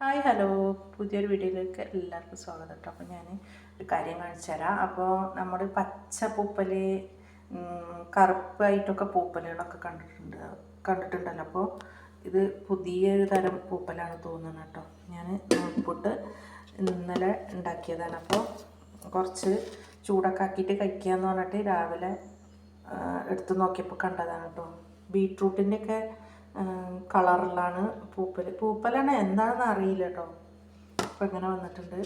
Hi hello. പുതിയൊരു വീഡിയോയിലേക്ക് എല്ലാവർക്കും സ്വാഗതം കേട്ടോ. അപ്പോൾ ഞാൻ ഒരു കാര്യം കാണിച്ചു തരാം. അപ്പോൾ നമ്മൾ പച്ച പൂപ്പൽ കറുപ്പായിട്ടൊക്കെ പൂപ്പലുകളൊക്കെ കണ്ടിട്ടുണ്ട് കണ്ടിട്ടുണ്ടല്ലോ. അപ്പോൾ ഇത് പുതിയൊരു തരം പൂപ്പലാണ് തോന്നുന്നത് കേട്ടോ. ഞാൻ നോക്കിപ്പോട്ട് ഇന്നലെ ഉണ്ടാക്കിയതാണ്. അപ്പോൾ കുറച്ച് ചൂടൊക്കെ ആക്കിയിട്ട് കഴിക്കുക എന്ന് പറഞ്ഞിട്ട് രാവിലെ എടുത്ത് നോക്കിയപ്പോൾ കണ്ടതാണ് കേട്ടോ. ബീട്രൂട്ടിന്റെ ഒക്കെ കളറിലാണ് പൂപ്പൽ പൂപ്പലാണ് എന്താണെന്ന് അറിയില്ല കേട്ടോ അപ്പം ഇങ്ങനെ വന്നിട്ടുണ്ട്.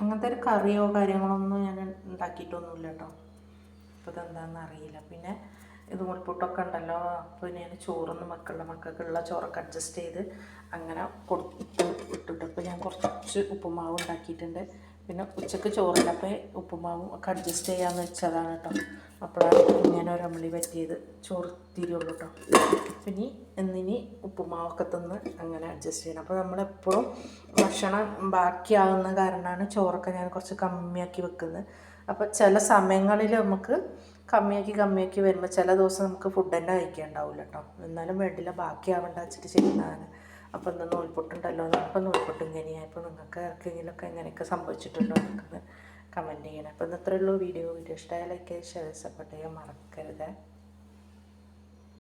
അങ്ങനത്തെ ഒരു കറിയോ കാര്യങ്ങളൊന്നും ഞാൻ ഉണ്ടാക്കിയിട്ടൊന്നുമില്ല കേട്ടോ അപ്പോൾ ഇതെന്താണെന്ന് അറിയില്ല. പിന്നെ ഇത് മുൾപ്പുട്ടൊക്കെ ഉണ്ടല്ലോ. അപ്പോൾ ഞാൻ ചോറൊന്നും മക്കളുടെ മക്കൾക്കുള്ള ചോറൊക്കെ അഡ്ജസ്റ്റ് ചെയ്ത് അങ്ങനെ കൊടുത്ത് ഇട്ടിട്ട് അപ്പോൾ ഞാൻ കുറച്ച് ഉപ്പുമാവ് ഉണ്ടാക്കിയിട്ടുണ്ട്. പിന്നെ ഉച്ചയ്ക്ക് ചോറില്ല അപ്പോൾ ഉപ്പുമാവും ഒക്കെ അഡ്ജസ്റ്റ് ചെയ്യാമെന്ന് വെച്ചതാണ് കേട്ടോ. അപ്പോഴാണ് ഇങ്ങനെ ഒരു അമ്മിളി പറ്റിയത്. ചോറ് തിരിയുള്ളൂ കേട്ടോ. പിന്നെ എന്നിനി ഉപ്പുമാവൊക്കെ തിന്ന് അങ്ങനെ അഡ്ജസ്റ്റ് ചെയ്യണം. അപ്പോൾ നമ്മളെപ്പോഴും ഭക്ഷണം ബാക്കിയാകുന്ന കാരണമാണ് ചോറൊക്കെ ഞാൻ കുറച്ച് കമ്മിയാക്കി വെക്കുന്നത്. അപ്പോൾ ചില സമയങ്ങളിൽ നമുക്ക് കമ്മിയാക്കി കമ്മിയാക്കി വരുമ്പോൾ ചില ദിവസം നമുക്ക് ഫുഡ് തന്നെ കഴിക്കാൻ ഉണ്ടാവില്ല കേട്ടോ. എന്നാലും വേണ്ടില്ല ബാക്കിയാവണ്ട വെച്ചിട്ട് ചെയ്യുന്നതാണ്. അപ്പോൾ ഇന്ന് നൂൽപുട്ടുണ്ടല്ലോ അപ്പോൾ ഇങ്ങനെയാണ് ഇങ്ങനെയായപ്പോൾ നിങ്ങൾക്ക് ആർക്കെങ്കിലുമൊക്കെ എങ്ങനെയൊക്കെ സംഭവിച്ചിട്ടുണ്ടോ എന്നൊക്കെ കമന്റ് ചെയ്യണം. അപ്പോൾ ഇന്ന് ഇത്രയുള്ളൂ വീഡിയോ വീഡിയോ ഇഷ്ടമായ ലൈക്ക് ഷെയർ സപ്പോർട്ട് ചെയ്യാൻ മറക്കരുത്.